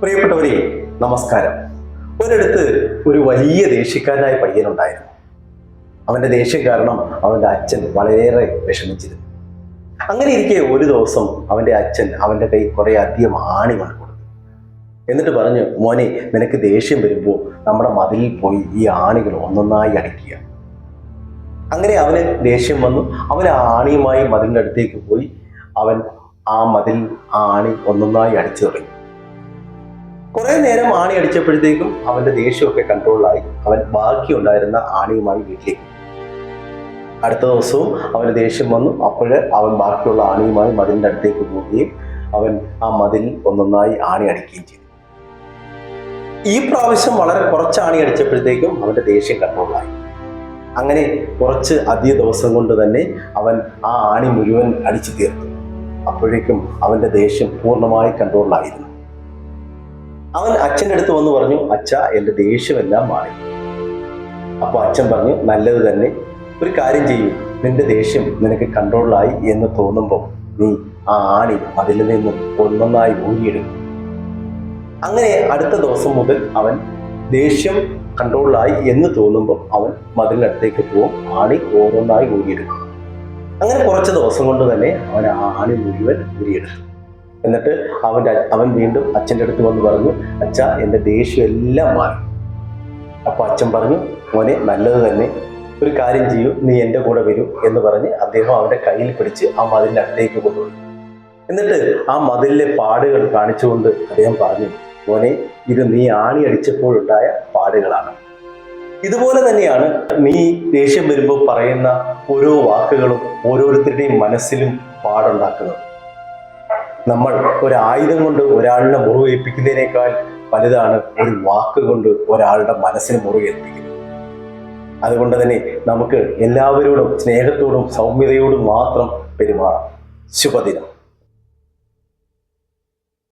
പ്രിയപ്പെട്ടവരെ നമസ്കാരം. ഒരിടത്ത് ഒരു വലിയ ദേഷ്യക്കാരനായ പയ്യനുണ്ടായിരുന്നു അവന്റെ ദേഷ്യം കാരണം അവന്റെ അച്ഛൻ വളരെയേറെ വിഷമിച്ചിരുന്നു. അങ്ങനെ ഇരിക്കെ ഒരു ദിവസം അവന്റെ അച്ഛൻ അവന്റെ കൈ കുറെ അധികം ആണി കൊടുത്തു എന്നിട്ട് പറഞ്ഞു മോനെ നിനക്ക് ദേഷ്യം വരുമ്പോൾ നമ്മുടെ മതിലിൽ പോയി ഈ ആണികൾ ഒന്നൊന്നായി അടിക്കുക. അങ്ങനെ അവന് ദേഷ്യം വന്നു. അവൻ ആ ആണിയുമായി മതിലിന്റെ അടുത്തേക്ക് പോയി. അവൻ ആ മതിൽ ആ ആണി ഒന്നൊന്നായി അടിച്ചു തുടങ്ങി. കുറെ നേരം ആണി അടിച്ചപ്പോഴത്തേക്കും അവന്റെ ദേഷ്യമൊക്കെ കൺട്രോളിലായി അവൻ ബാക്കി ഉണ്ടായിരുന്ന ആണിയുമായി വീട്ടിലേക്ക്. അടുത്ത ദിവസവും അവന് ദേഷ്യം വന്നു. അപ്പോൾ അവൻ ബാക്കിയുള്ള ആണിയുമായി മതിലിന്റെ അടുത്തേക്ക് പോവുകയും അവൻ ആ മതിൽ ഒന്നൊന്നായി ആണി അടിക്കുകയും ചെയ്തു. ഈ പ്രാവശ്യം വളരെ കുറച്ച് ആണി അടിച്ചപ്പോഴത്തേക്കും അവന്റെ ദേഷ്യം കൺട്രോളായി അങ്ങനെ കുറച്ച് അധിക ദിവസം കൊണ്ട് തന്നെ അവൻ ആ ആണി മുഴുവൻ അടിച്ചു തീർത്തു. അപ്പോഴേക്കും അവന്റെ ദേഷ്യം പൂർണമായി കൺട്രോളിലായിരുന്നു അവൻ അച്ഛന്റെ അടുത്ത് വന്ന് പറഞ്ഞു അച്ഛ എന്റെ ദേഷ്യമെല്ലാം മാറി. അപ്പൊ അച്ഛൻ പറഞ്ഞു നല്ലത് തന്നെ. ഒരു കാര്യം ചെയ്യൂ. നിന്റെ ദേഷ്യം നിനക്ക് കൺട്രോളിലായി എന്ന് തോന്നുമ്പോൾ നീ ആ ആണി അതിൽ നിന്നും ഒന്നൊന്നായി ഊങ്ങിയിടും അങ്ങനെ അടുത്ത ദിവസം മുതൽ അവൻ ദേഷ്യം കൺട്രോളിലായി എന്ന് തോന്നുമ്പോൾ അവൻ മതിലിനടുത്തേക്ക് പോവും ആണി ഓരോന്നായി ഊരിയെടുക്കും. അങ്ങനെ കുറച്ച് ദിവസം കൊണ്ട് തന്നെ അവൻ ആ ആണി മുഴുവൻ ഊരിയെടുത്തു. എന്നിട്ട് അവന്റെ അവൻ വീണ്ടും അച്ഛന്റെ അടുത്ത് വന്ന് പറഞ്ഞു അച്ഛ എന്റെ ദേഷ്യം എല്ലാം മാറി. അപ്പോൾ അച്ഛൻ പറഞ്ഞു മോനെ നല്ലത് തന്നെ. ഒരു കാര്യം ചെയ്യൂ നീ എന്റെ കൂടെ വരൂ എന്ന് പറഞ്ഞ് അദ്ദേഹം അവന്റെ കയ്യിൽ പിടിച്ച് ആ മതിലിന്റെ അടുത്തേക്ക് കൊണ്ടുപോയി എന്നിട്ട് ആ മതിലിലെ പാടുകൾ കാണിച്ചുകൊണ്ട് അദ്ദേഹം പറഞ്ഞു മോനെ ഇത് നീ ആണി അടിച്ചപ്പോഴുണ്ടായ പാടുകളാണ്. ഇതുപോലെ തന്നെയാണ് നീ ദേഷ്യം വരുമ്പോൾ പറയുന്ന ഓരോ വാക്കുകളും ഓരോരുത്തരുടെയും മനസ്സിലും പാടുണ്ടാക്കുന്നത്. നമ്മൾ ഒരു ആയുധം കൊണ്ട് ഒരാളിനെ മുറിവേൽപ്പിക്കുന്നതിനേക്കാൾ വലുതാണ് ഒരു വാക്ക് കൊണ്ട് ഒരാളുടെ മനസ്സിന് മുറിവേൽപ്പിക്കുന്നത്. അതുകൊണ്ട് തന്നെ നമുക്ക് എല്ലാവരോടും സ്നേഹത്തോടും സൗമ്യതയോടും മാത്രം പെരുമാറാം. ശുഭദിനം.